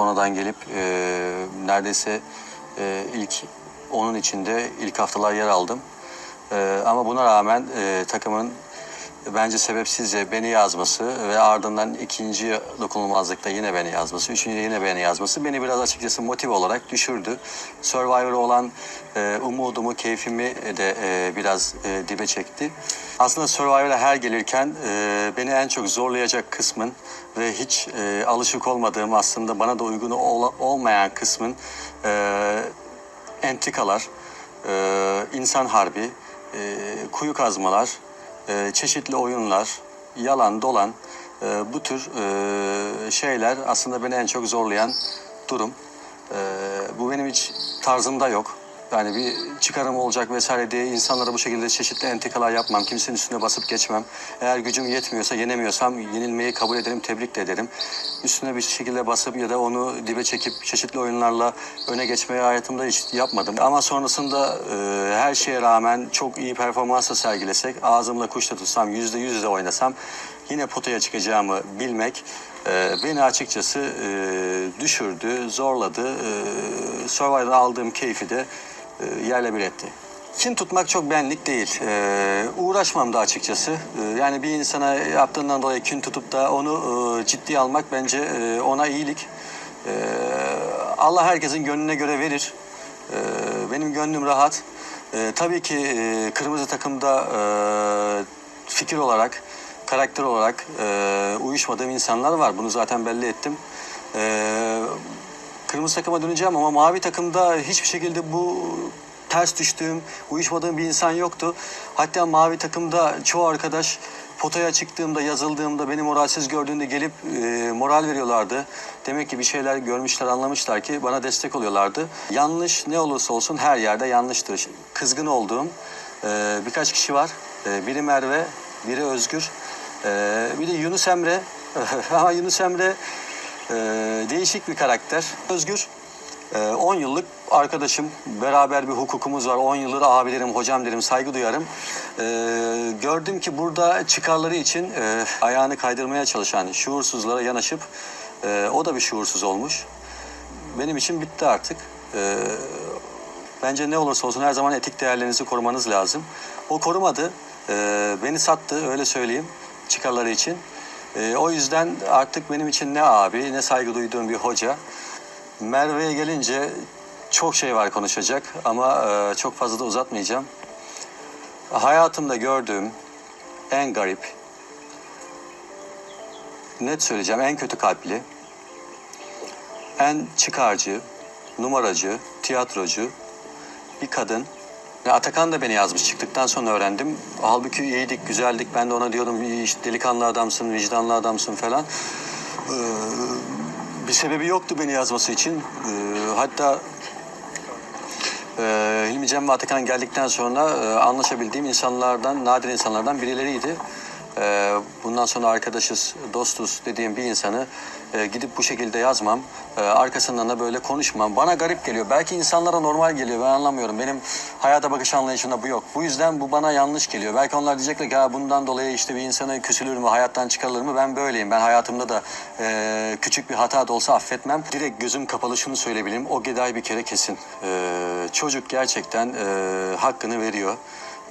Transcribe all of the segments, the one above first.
Sonradan gelip e, neredeyse e, ilk onun içinde ilk haftalar yer aldım. E, ama buna rağmen e, takımın bence sebepsizce beni yazması ve ardından ikinci dokunulmazlıkta yine beni yazması, üçüncüde yine beni yazması beni biraz açıkçası motive olarak düşürdü. Survivor'a olan e, umudumu, keyfimi de e, biraz e, dibe çekti. Aslında Survivor'a her gelirken e, beni en çok zorlayacak kısmın ve hiç e, alışık olmadığım aslında bana da uygun ol- olmayan kısmın e, entrikalar, e, insan harbi, e, kuyu kazmalar, e, çeşitli oyunlar, yalan dolan e, bu tür e, şeyler aslında beni en çok zorlayan durum. E, bu benim hiç tarzımda yok. Yani bir çıkarım olacak vesaire diye insanlara bu şekilde çeşitli entikalar yapmam. Kimsenin üstüne basıp geçmem. Eğer gücüm yetmiyorsa, yenemiyorsam yenilmeyi kabul ederim, tebrik de ederim. Üstüne bir şekilde basıp ya da onu dibe çekip çeşitli oyunlarla öne geçmeyi hayatımda hiç yapmadım. Ama sonrasında e, her şeye rağmen çok iyi performansla sergilesek, ağzımla kuş da tutsam, yüzde yüz de oynasam yine potaya çıkacağımı bilmek e, beni açıkçası e, düşürdü, zorladı. E, Survivor'da aldığım keyfi de e, yerle bir etti. Kin tutmak çok benlik değil. Ee, uğraşmam da açıkçası. Ee, yani bir insana yaptığından dolayı kin tutup da onu e, ciddiye almak bence e, ona iyilik. Ee, Allah herkesin gönlüne göre verir. Ee, benim gönlüm rahat. Ee, tabii ki e, kırmızı takımda e, fikir olarak, karakter olarak e, uyuşmadığım insanlar var. Bunu zaten belli ettim. Ee, kırmızı takıma döneceğim ama mavi takımda hiçbir şekilde bu ters düştüğüm, uyuşmadığım bir insan yoktu. Hatta mavi takımda çoğu arkadaş potaya çıktığımda, yazıldığımda, beni moralsiz gördüğünde gelip e, moral veriyorlardı. Demek ki bir şeyler görmüşler, anlamışlar ki bana destek oluyorlardı. Yanlış ne olursa olsun her yerde yanlıştır. Kızgın olduğum e, birkaç kişi var. E, biri Merve, biri Özgür, e, bir de Yunus Emre. Ama Yunus Emre e, değişik bir karakter. Özgür ee, 10 yıllık arkadaşım, beraber bir hukukumuz var. 10 yıldır abi derim, hocam derim, saygı duyarım. Ee, gördüm ki burada çıkarları için e, ayağını kaydırmaya çalışan şuursuzlara yanaşıp e, o da bir şuursuz olmuş. Benim için bitti artık. Ee, bence ne olursa olsun her zaman etik değerlerinizi korumanız lazım. O korumadı, Ee, beni sattı öyle söyleyeyim çıkarları için. Ee, o yüzden artık benim için ne abi ne saygı duyduğum bir hoca. Merve'ye gelince çok şey var konuşacak ama e, çok fazla da uzatmayacağım. Hayatımda gördüğüm en garip, net söyleyeceğim en kötü kalpli, en çıkarcı, numaracı, tiyatrocu bir kadın. Atakan da beni yazmış çıktıktan sonra öğrendim. Halbuki iyiydik, güzeldik. Ben de ona diyordum "İyi işte delikanlı adamsın, vicdanlı adamsın falan. Ee, bir sebebi yoktu beni yazması için. Ee, hatta e, Hilmi Cem ve Atakan geldikten sonra e, anlaşabildiğim insanlardan, nadir insanlardan birileriydi. E, bundan sonra arkadaşız, dostuz dediğim bir insanı e, gidip bu şekilde yazmam. E, arkasından da böyle konuşmam. Bana garip geliyor. Belki insanlara normal geliyor. Ben anlamıyorum. Benim hayata bakış anlayışımda bu yok. Bu yüzden bu bana yanlış geliyor. Belki onlar diyecekler ki "Ha, bundan dolayı işte bir insanı küsülür mü, hayattan çıkarılır mı? Ben böyleyim. Ben hayatımda da e, küçük bir hata da olsa affetmem. Direkt gözüm kapalı şunu söyleyebilirim. O Geday bir kere kesin. E, çocuk gerçekten e, hakkını veriyor.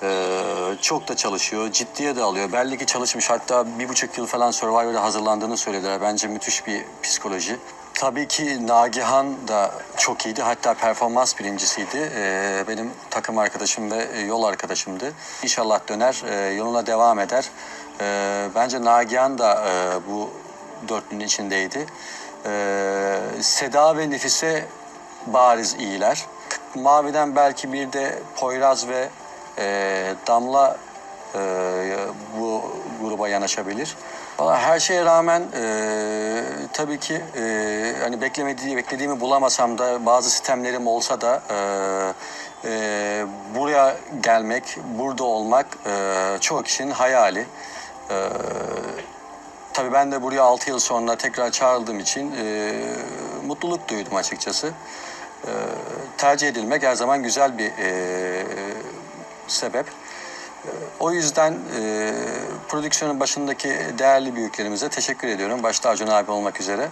Ee, çok da çalışıyor, ciddiye de alıyor. Belli ki çalışmış. Hatta bir buçuk yıl falan Survivor'a hazırlandığını söylediler. Bence müthiş bir psikoloji. Tabii ki Nagihan da çok iyiydi. Hatta performans birincisiydi. Ee, benim takım arkadaşım ve e, yol arkadaşımdı. İnşallah döner, e, yoluna devam eder. Ee, bence Nagihan da e, bu dörtlünün içindeydi. Ee, Seda ve Nefise bariz iyiler. Maviden belki bir de Poyraz ve e, Damla e, bu gruba yanaşabilir. Valla her şeye rağmen e, tabii ki e, hani beklemediği beklediğimi bulamasam da bazı sistemlerim olsa da e, e, buraya gelmek, burada olmak e, çoğu kişinin hayali. E, Tabii ben de buraya 6 yıl sonra tekrar çağrıldığım için e, mutluluk duydum açıkçası. E, tercih edilmek her zaman güzel bir e, sebep. O yüzden e, prodüksiyonun başındaki değerli büyüklerimize teşekkür ediyorum. Başta Acun abi olmak üzere.